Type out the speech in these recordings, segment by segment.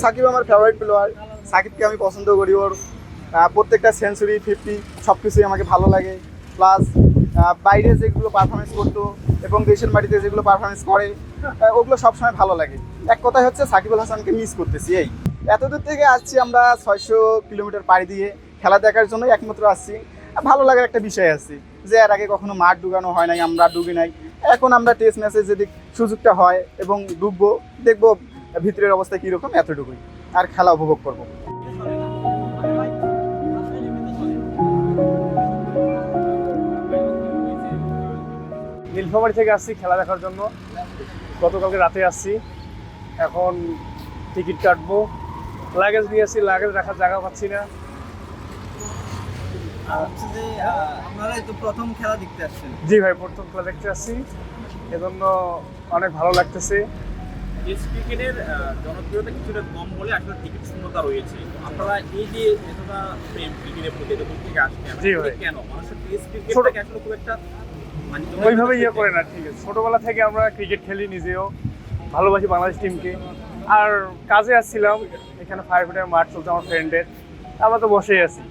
সাকিব আমার favourite player সাকিবকে আমি পছন্দ করি ওর প্রত্যেকটা সেঞ্চুরি ফিফটি সব কিছুই আমাকে ভালো লাগে। প্লাস বাইরে যেগুলো পারফরমেন্স করতো এবং দেশের মাটিতে যেগুলো পারফরমেন্স করে ওগুলো সবসময় ভালো লাগে। এক কথায় হচ্ছে, সাকিবুল হাসানকে মিস করতেছি, এই। এতদূর থেকে আসছি আমরা ছয়শো কিলোমিটার পাড়ি দিয়ে। খেলা দেখার জন্য একমাত্র আসছি। ভালো লাগার একটা বিষয় আছে যে, এর আগে কখনো মাঠ ডুবানো হয় নাই, আমরা ডুবি নাই। এখন আমরা টেস্ট ম্যাচে যদি সুযোগটা হয় এবং ডুববো দেখব ভিতরের অবস্থা কীরকম এতটুকুই। আর খেলা উপভোগ করব। নীলফামারি থেকে আসছি খেলা দেখার জন্য। গতকালকে রাতে আসছি। এখন টিকিট কাটবো। লাগেজ নিয়ে আসছি লাগেজ রাখার জায়গা পাচ্ছি না। জি ভাই প্রথম খেলা দেখতে আসছি। এজন্য অনেক ভালো লাগতেছে। টেস্ট ক্রিকেটের জনপ্রিয়তা কিছুটা কম বলে আসলে টিকিট শূন্যতা রয়েছে। আপনারা এই যে এতটা প্রেম ক্রিকেটের প্রতি এত থেকে ভাই। কেন? মানুষের টেস্ট ক্রিকেটটাকে আসলে খুব একটা মানে ওইভাবে ইয়ে করে না ঠিক আছে। ছোটোবেলা থেকে আমরা ক্রিকেট খেলি নিজেও। ভালোবাসি বাংলাদেশ টিমকে আর কাজে আসছিলাম এখানে ফায়ার ফুটের মাঠ চলছে আমার ফ্রেন্ডের আমরা তো বসেই আছি।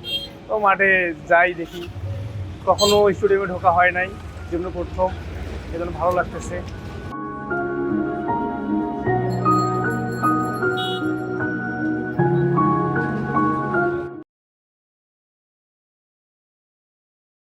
তো মাঠে যাই দেখি। কখনো স্টুডিয়ামে ঢোকা হয় নাই যেগুলো প্রথম এজন্য ভালো লাগতেছে।